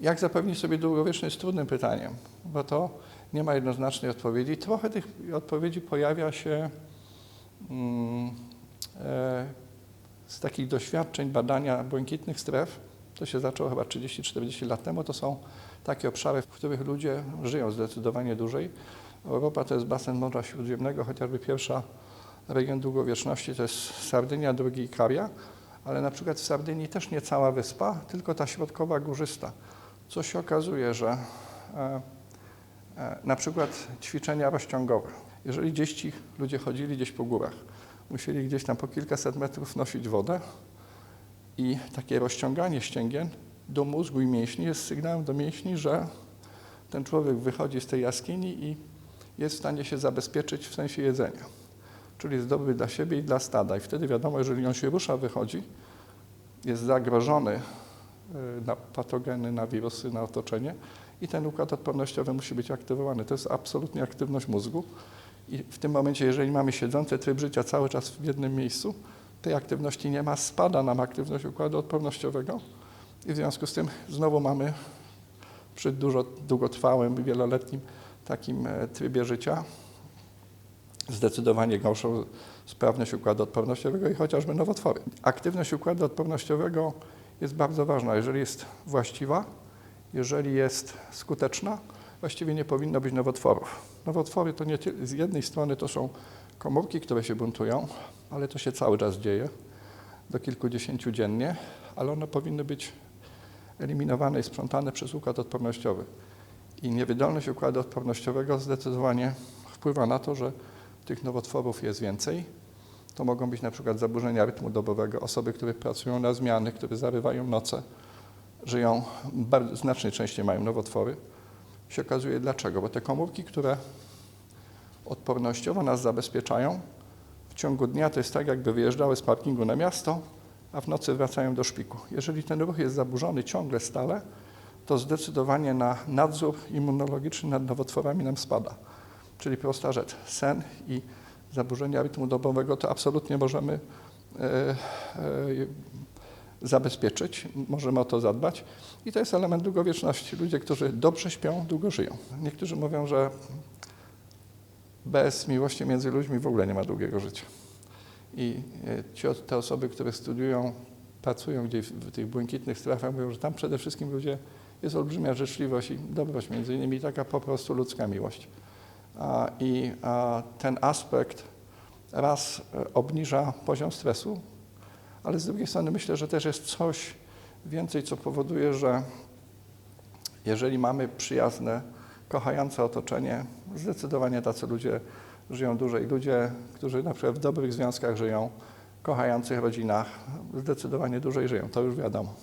Jak zapewnić sobie długowieczność jest trudnym pytaniem, bo to nie ma jednoznacznej odpowiedzi. Trochę tych odpowiedzi pojawia się mm, e, z takich doświadczeń badania błękitnych stref. To się zaczęło chyba 30-40 lat temu. To są takie obszary, w których ludzie żyją zdecydowanie dłużej. Europa to jest basen Morza Śródziemnego, chociażby pierwsza region długowieczności to jest Sardynia, drugi Ikaria, ale na przykład w Sardynii też nie cała wyspa, tylko ta środkowa górzysta. Co się okazuje, że e, e, na przykład ćwiczenia rozciągowe. Jeżeli gdzieś ci ludzie chodzili gdzieś po górach, musieli gdzieś tam po kilkaset metrów nosić wodę i takie rozciąganie ścięgien do mózgu i mięśni jest sygnałem do mięśni, że ten człowiek wychodzi z tej jaskini i jest w stanie się zabezpieczyć w sensie jedzenia. Czyli jest dobry dla siebie i dla stada. I wtedy wiadomo, jeżeli on się rusza, wychodzi, jest zagrożony na patogeny, na wirusy, na otoczenie i ten układ odpornościowy musi być aktywowany. To jest absolutnie aktywność mózgu. I w tym momencie, jeżeli mamy siedzący tryb życia cały czas w jednym miejscu, tej aktywności nie ma, spada nam aktywność układu odpornościowego i w związku z tym znowu mamy przy dużo długotrwałym, wieloletnim takim e, trybie życia zdecydowanie gorszą sprawność układu odpornościowego i chociażby nowotwory. Aktywność układu odpornościowego jest bardzo ważna. Jeżeli jest właściwa, jeżeli jest skuteczna, właściwie nie powinno być nowotworów. Nowotwory to nie z jednej strony to są komórki, które się buntują, ale to się cały czas dzieje, do kilkudziesięciu dziennie, ale one powinny być eliminowane i sprzątane przez układ odpornościowy. I niewydolność układu odpornościowego zdecydowanie wpływa na to, że tych nowotworów jest więcej. To mogą być na przykład zaburzenia rytmu dobowego, osoby, które pracują na zmiany, które zarywają noce, żyją, bardzo, znacznie częściej mają nowotwory. Się okazuje dlaczego, bo te komórki, które odpornościowo nas zabezpieczają, w ciągu dnia to jest tak, jakby wyjeżdżały z parkingu na miasto, a w nocy wracają do szpiku. Jeżeli ten ruch jest zaburzony ciągle, stale, to zdecydowanie na nadzór immunologiczny nad nowotworami nam spada. Czyli prosta rzecz, sen i zaburzenia rytmu dobowego to absolutnie możemy e, e, zabezpieczyć, możemy o to zadbać i to jest element długowieczności. Ludzie, którzy dobrze śpią, długo żyją. Niektórzy mówią, że bez miłości między ludźmi w ogóle nie ma długiego życia. I e, ci, te osoby, które studiują, pracują gdzieś w tych błękitnych strefach, mówią, że tam przede wszystkim ludzie jest olbrzymia życzliwość i dobroć, między innymi taka po prostu ludzka miłość. I ten aspekt raz e, obniża poziom stresu, ale z drugiej strony myślę, że też jest coś więcej, co powoduje, że jeżeli mamy przyjazne, kochające otoczenie, zdecydowanie tacy ludzie żyją dłużej. Ludzie, którzy na przykład w dobrych związkach żyją, kochających rodzinach, zdecydowanie dłużej żyją, to już wiadomo.